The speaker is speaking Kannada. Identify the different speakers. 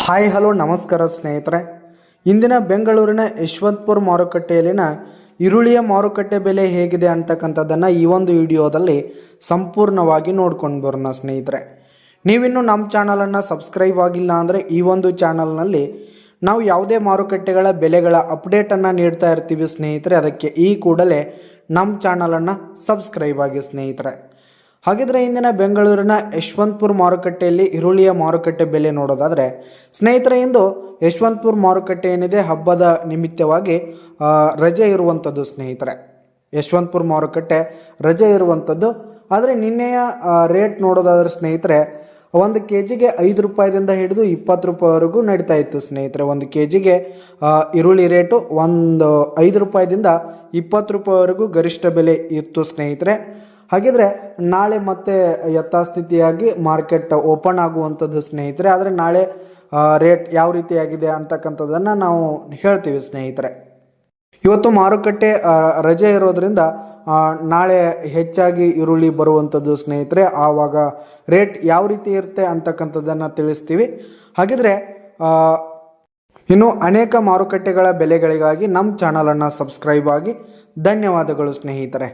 Speaker 1: ಹಾಯ್, ಹಲೋ, ನಮಸ್ಕಾರ ಸ್ನೇಹಿತರೆ. ಇಂದಿನ ಬೆಂಗಳೂರಿನ ಯಶವಂತಪುರ ಮಾರುಕಟ್ಟೆಯಲ್ಲಿನ ಈರುಳ್ಳಿಯ ಮಾರುಕಟ್ಟೆ ಬೆಲೆ ಹೇಗಿದೆ ಅಂತಕ್ಕಂಥದ್ದನ್ನು ಈ ಒಂದು ವಿಡಿಯೋದಲ್ಲಿ ಸಂಪೂರ್ಣವಾಗಿ ನೋಡ್ಕೊಂಡು ಬರೋಣ ಸ್ನೇಹಿತರೆ. ನೀವಿನ್ನು ನಮ್ಮ ಚಾನಲನ್ನು ಸಬ್ಸ್ಕ್ರೈಬ್ ಆಗಿಲ್ಲ ಅಂದರೆ ಈ ಒಂದು ಚಾನಲ್ನಲ್ಲಿ ನಾವು ಯಾವುದೇ ಮಾರುಕಟ್ಟೆಗಳ ಬೆಲೆಗಳ ಅಪ್ಡೇಟನ್ನು ನೀಡ್ತಾ ಇರ್ತೀವಿ ಸ್ನೇಹಿತರೆ. ಅದಕ್ಕೆ ಈ ಕೂಡಲೇ ನಮ್ಮ ಚಾನಲನ್ನು ಸಬ್ಸ್ಕ್ರೈಬ್ ಆಗಿ ಸ್ನೇಹಿತರೆ. ಹಾಗಿದ್ರೆ ಇಂದಿನ ಬೆಂಗಳೂರಿನ ಯಶವಂತಪುರ ಮಾರುಕಟ್ಟೆಯಲ್ಲಿ ಈರುಳ್ಳಿಯ ಮಾರುಕಟ್ಟೆ ಬೆಲೆ ನೋಡೋದಾದರೆ, ಸ್ನೇಹಿತರೆ, ಇಂದು ಯಶವಂತಪುರ ಮಾರುಕಟ್ಟೆ ಏನಿದೆ ಹಬ್ಬದ ನಿಮಿತ್ತವಾಗಿ ರಜೆ ಇರುವಂಥದ್ದು ಸ್ನೇಹಿತರೆ. ಯಶವಂತಪುರ ಮಾರುಕಟ್ಟೆ ರಜೆ ಇರುವಂಥದ್ದು ಆದರೆ ನಿನ್ನೆಯ ರೇಟ್ ನೋಡೋದಾದ್ರೆ ಸ್ನೇಹಿತರೆ, ಒಂದು ಕೆ ಜಿಗೆ ಐದು ರೂಪಾಯಿದಿಂದ ಹಿಡಿದು ಇಪ್ಪತ್ತು ರೂಪಾಯಿವರೆಗೂ ನಡೀತಾ ಇತ್ತು ಸ್ನೇಹಿತರೆ. ಒಂದು ಕೆ ಜಿಗೆ ಈರುಳ್ಳಿ ರೇಟು ಒಂದು ಐದು ರೂಪಾಯಿದಿಂದ ಇಪ್ಪತ್ತು ರೂಪಾಯಿವರೆಗೂ ಗರಿಷ್ಠ ಬೆಲೆ ಇತ್ತು ಸ್ನೇಹಿತರೆ. ಹಾಗಿದ್ರೆ ನಾಳೆ ಮತ್ತೆ ಯಥಾಸ್ಥಿತಿಯಾಗಿ ಮಾರ್ಕೆಟ್ ಓಪನ್ ಆಗುವಂಥದ್ದು ಸ್ನೇಹಿತರೆ, ಆದರೆ ನಾಳೆ ರೇಟ್ ಯಾವ ರೀತಿಯಾಗಿದೆ ಅಂತಕ್ಕಂಥದ್ದನ್ನು ನಾವು ಹೇಳ್ತೀವಿ ಸ್ನೇಹಿತರೆ. ಇವತ್ತು ಮಾರುಕಟ್ಟೆ ರಜೆ ಇರೋದ್ರಿಂದ ನಾಳೆ ಹೆಚ್ಚಾಗಿ ಈರುಳ್ಳಿ ಬರುವಂಥದ್ದು ಸ್ನೇಹಿತರೆ, ಆವಾಗ ರೇಟ್ ಯಾವ ರೀತಿ ಇರುತ್ತೆ ಅಂತಕ್ಕಂಥದ್ದನ್ನು ತಿಳಿಸ್ತೀವಿ. ಹಾಗಿದ್ರೆ ಇನ್ನು ಅನೇಕ ಮಾರುಕಟ್ಟೆಗಳ ಬೆಲೆಗಳಿಗಾಗಿ ನಮ್ಮ ಚಾನಲನ್ನು ಸಬ್ಸ್ಕ್ರೈಬ್ ಆಗಿ ಧನ್ಯವಾದಗಳು ಸ್ನೇಹಿತರೆ.